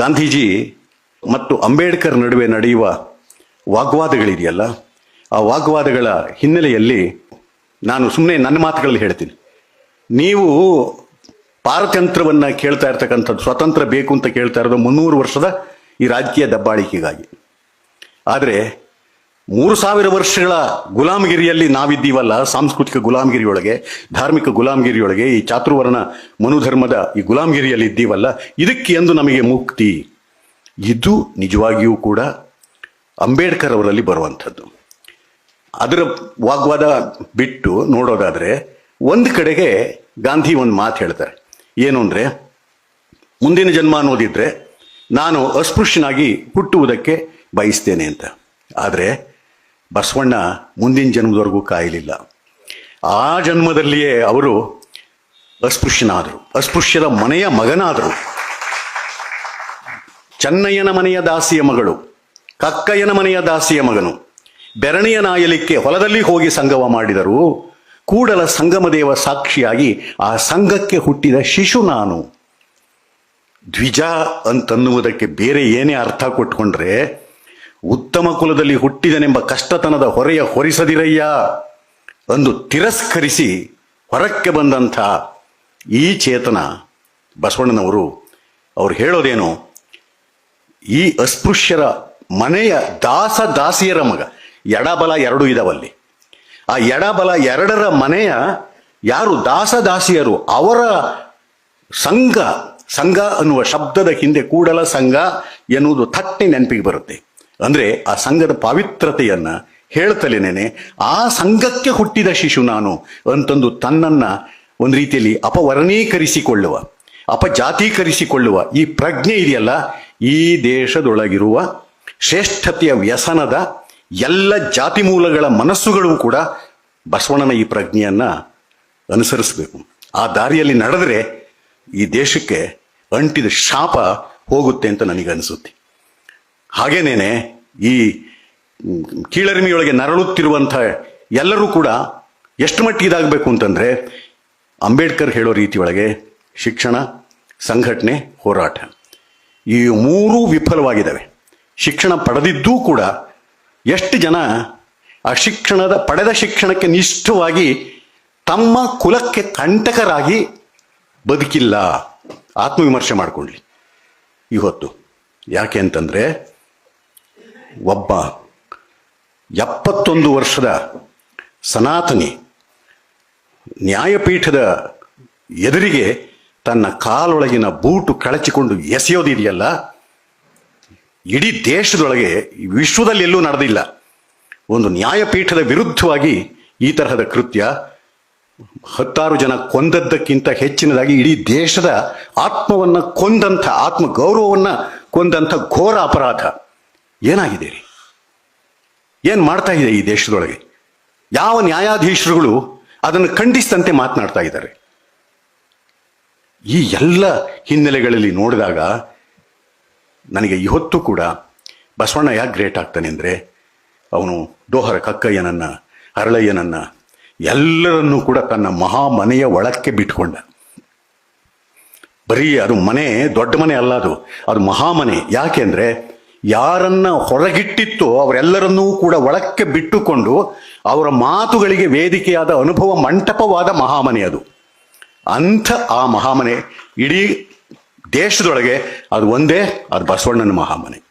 ಗಾಂಧೀಜಿ ಮತ್ತು ಅಂಬೇಡ್ಕರ್ ನಡುವೆ ನಡೆಯುವ ವಾಗ್ವಾದಗಳಿದೆಯಲ್ಲ, ಆ ವಾಗ್ವಾದಗಳ ಹಿನ್ನೆಲೆಯಲ್ಲಿ ನಾನು ಸುಮ್ಮನೆ ನನ್ನ ಮಾತುಗಳಲ್ಲಿ ಹೇಳ್ತೀನಿ. ನೀವು ಪಾರತಂತ್ರವನ್ನು ಕೇಳ್ತಾ ಇರ್ತಕ್ಕಂಥದ್ದು ಸ್ವತಂತ್ರ ಬೇಕು ಅಂತ ಕೇಳ್ತಾ ಇರೋದು ಮುನ್ನೂರು ವರ್ಷದ ಈ ರಾಜಕೀಯ ದಬ್ಬಾಳಿಕೆಗಾಗಿ. ಆದರೆ ಮೂರು ಸಾವಿರ ವರ್ಷಗಳ ಗುಲಾಮಗಿರಿಯಲ್ಲಿ ನಾವಿದ್ದೀವಲ್ಲ, ಸಾಂಸ್ಕೃತಿಕ ಗುಲಾಮಗಿರಿಯೊಳಗೆ, ಧಾರ್ಮಿಕ ಗುಲಾಮಗಿರಿಯೊಳಗೆ, ಈ ಚಾತುರ್ವರ್ಣ ಮನುಧರ್ಮದ ಈ ಗುಲಾಮಗಿರಿಯಲ್ಲಿ ಇದ್ದೀವಲ್ಲ, ಇದಕ್ಕೆ ಎಂದು ನಮಗೆ ಮುಕ್ತಿ. ಇದು ನಿಜವಾಗಿಯೂ ಕೂಡ ಅಂಬೇಡ್ಕರ್ ಅವರಲ್ಲಿ ಬರುವಂಥದ್ದು. ಅದರ ವಾಗ್ವಾದ ಬಿಟ್ಟು ನೋಡೋದಾದರೆ, ಒಂದು ಕಡೆಗೆ ಗಾಂಧಿ ಒಂದು ಮಾತು ಹೇಳ್ತಾರೆ. ಏನು ಅಂದರೆ, ಮುಂದಿನ ಜನ್ಮ ಅನ್ನೋದಿದ್ರೆ, ನಾನು ಅಸ್ಪೃಶ್ಯನಾಗಿ ಹುಟ್ಟುವುದಕ್ಕೆ ಬಯಸ್ತೇನೆ ಅಂತ. ಆದರೆ ಬಸವಣ್ಣ ಮುಂದಿನ ಜನ್ಮದವರೆಗೂ ಕಾಯಲಿಲ್ಲ. ಆ ಜನ್ಮದಲ್ಲಿಯೇ ಅವರು ಅಸ್ಪೃಶ್ಯನಾದರು. ಅಸ್ಪೃಶ್ಯದ ಮನೆಯ ಮಗನಾದರು. ಚೆನ್ನಯ್ಯನ ಮನೆಯ ದಾಸಿಯ ಮಗಳು, ಕಕ್ಕಯ್ಯನ ಮನೆಯ ದಾಸಿಯ ಮಗನು, ಬೆರಣಿಯ ನಾಯಲಿಕ್ಕೆ ಹೊಲದಲ್ಲಿ ಹೋಗಿ ಸಂಗಮ ಮಾಡಿದರು ಕೂಡಲ ಸಂಗಮದೇವ ಸಾಕ್ಷಿಯಾಗಿ ಆ ಸಂಘಕ್ಕೆ ಹುಟ್ಟಿದ ಶಿಶು ನಾನು. ದ್ವಿಜ ಅಂತನ್ನುವುದಕ್ಕೆ ಬೇರೆ ಏನೇ ಅರ್ಥ ಕೊಟ್ಕೊಂಡ್ರೆ ಉತ್ತಮ ಕುಲದಲ್ಲಿ ಹುಟ್ಟಿದನೆಂಬ ಕಷ್ಟತನದ ಹೊರೆಯ ಹೊರಿಸದಿರಯ್ಯ ಅಂದು ತಿರಸ್ಕರಿಸಿ ಹೊರಕ್ಕೆ ಬಂದಂಥ ಈ ಚೇತನ ಬಸವಣ್ಣನವರು ಅವ್ರು ಹೇಳೋದೇನು? ಈ ಅಸ್ಪೃಶ್ಯರ ಮನೆಯ ದಾಸ ದಾಸಿಯರ ಮಗ ಎಡಬಲ ಎರಡು ಇದಾವಲ್ಲಿ. ಆ ಎಡಬಲ ಎರಡರ ಮನೆಯ ಯಾರು ದಾಸ ದಾಸಿಯರು? ಅವರ ಸಂಘ ಸಂಘ ಅನ್ನುವ ಶಬ್ದದ ಹಿಂದೆ ಕೂಡಲ ಸಂಘ ಎನ್ನುವುದು ಥಟ್ಟೆ ನೆನಪಿಗೆ ಬರುತ್ತೆ. ಅಂದ್ರೆ ಆ ಸಂಘದ ಪಾವಿತ್ರತೆಯನ್ನ ಹೇಳ್ತಲೇನೆ ಆ ಸಂಘಕ್ಕೆ ಹುಟ್ಟಿದ ಶಿಶು ನಾನು ಅಂತಂದು ತನ್ನನ್ನ ಒಂದು ರೀತಿಯಲ್ಲಿ ಅಪವರ್ಣೀಕರಿಸಿಕೊಳ್ಳುವ, ಅಪಜಾತೀಕರಿಸಿಕೊಳ್ಳುವ ಈ ಪ್ರಜ್ಞೆ ಇದೆಯಲ್ಲ? ಈ ದೇಶದೊಳಗಿರುವ ಶ್ರೇಷ್ಠತೆಯ ವ್ಯಸನದ ಎಲ್ಲ ಜಾತಿ ಮೂಲಗಳ ಮನಸ್ಸುಗಳು ಕೂಡ ಬಸವಣ್ಣನ ಈ ಪ್ರಜ್ಞೆಯನ್ನ ಅನುಸರಿಸಬೇಕು. ಆ ದಾರಿಯಲ್ಲಿ ನಡೆದರೆ ಈ ದೇಶಕ್ಕೆ ಅಂಟಿದ ಶಾಪ ಹೋಗುತ್ತೆ ಅಂತ ನನಗೆ ಅನಿಸುತ್ತೆ ಹಾಗೇನೇನೆ ಈ ಕೀಳರಿಮೆಯೊಳಗೆ ನರಳುತ್ತಿರುವಂಥ ಎಲ್ಲರೂ ಕೂಡ ಎಷ್ಟು ಮಟ್ಟಿಗೆ ಇದಾಗಬೇಕು ಅಂತಂದರೆ ಅಂಬೇಡ್ಕರ್ ಹೇಳೋ ರೀತಿಯೊಳಗೆ ಶಿಕ್ಷಣ, ಸಂಘಟನೆ, ಹೋರಾಟ. ಈ ಮೂರೂ ವಿಫಲವಾಗಿದ್ದಾವೆ. ಶಿಕ್ಷಣ ಪಡೆದಿದ್ದೂ ಕೂಡ ಎಷ್ಟು ಜನ ಆ ಶಿಕ್ಷಣದ, ಪಡೆದ ಶಿಕ್ಷಣಕ್ಕೆ ನಿಷ್ಠವಾಗಿ ತಮ್ಮ ಕುಲಕ್ಕೆ ಕಂಟಕರಾಗಿ ಬದುಕಿಲ್ಲ. ಆತ್ಮವಿಮರ್ಶೆ ಮಾಡಿಕೊಳ್ಳಿ ಇವತ್ತು ಯಾಕೆ ಅಂತಂದ್ರೆ ಒಬ್ಬ ಎಪ್ಪತ್ತೊಂದು ವರ್ಷದ ಸನಾತನಿ ನ್ಯಾಯಪೀಠದ ಎದುರಿಗೆ ತನ್ನ ಕಾಲೊಳಗಿನ ಬೂಟು ಕಳಚಿಕೊಂಡು ಎಸೆಯೋದಿದೆಯಲ್ಲ, ಇಡೀ ದೇಶದೊಳಗೆ ವಿಶ್ವದಲ್ಲಿ ಎಲ್ಲೂ ನಡೆದಿಲ್ಲ. ಒಂದು ನ್ಯಾಯಪೀಠದ ವಿರುದ್ಧವಾಗಿ ಈ ತರಹದ ಕೃತ್ಯ ಹತ್ತಾರು ಜನ ಕೊಂದದ್ದಕ್ಕಿಂತ ಹೆಚ್ಚಿನದಾಗಿ ಇಡೀ ದೇಶದ ಆತ್ಮವನ್ನು ಕೊಂದಂಥ ಆತ್ಮ ಗೌರವವನ್ನ ಕೊಂದಂಥ ಘೋರ ಅಪರಾಧ. ಏನಾಗಿದೆ ರೀ ಏನು ಮಾಡ್ತಾ ಇದೆ ಈ ದೇಶದೊಳಗೆ? ಯಾವ ನ್ಯಾಯಾಧೀಶರುಗಳು ಅದನ್ನು ಖಂಡಿಸಿದಂತೆ ಮಾತನಾಡ್ತಾ ಇದ್ದಾರೆ? ಈ ಎಲ್ಲ ಹಿನ್ನೆಲೆಗಳಲ್ಲಿ ನೋಡಿದಾಗ ನನಗೆ ಇವತ್ತು ಕೂಡ ಬಸವಣ್ಣ ಯಾಕೆ ಗ್ರೇಟ್ ಆಗ್ತಾನೆ ಅಂದರೆ ಅವನು ದೋಹರ ಕಕ್ಕಯ್ಯನನ್ನ, ಹರಳಯ್ಯನನ್ನ ಎಲ್ಲರನ್ನೂ ಕೂಡ ತನ್ನ ಮಹಾಮನೆಯ ಒಳಕ್ಕೆ ಬಿಟ್ಕೊಂಡ. ಬರೀ ಅದು ಮನೆ, ದೊಡ್ಡ ಮನೆ ಅಲ್ಲ ಅದು. ಅದು ಮಹಾಮನೆ. ಯಾಕೆಂದ್ರೆ ಯಾರನ್ನ ಹೊರಗಿಟ್ಟಿತ್ತೋ ಅವರೆಲ್ಲರನ್ನೂ ಕೂಡ ಒಳಕ್ಕೆ ಬಿಟ್ಟುಕೊಂಡು ಅವರ ಮಾತುಗಳಿಗೆ ವೇದಿಕೆಯಾದ ಅನುಭವ ಮಂಟಪವಾದ ಮಹಾಮನೆ ಅದು. ಅಂಥ ಆ ಮಹಾಮನೆ ಇಡೀ ದೇಶದೊಳಗೆ ಅದು ಒಂದೇ ಅದು ಬಸವಣ್ಣನ ಮಹಾಮನೆ.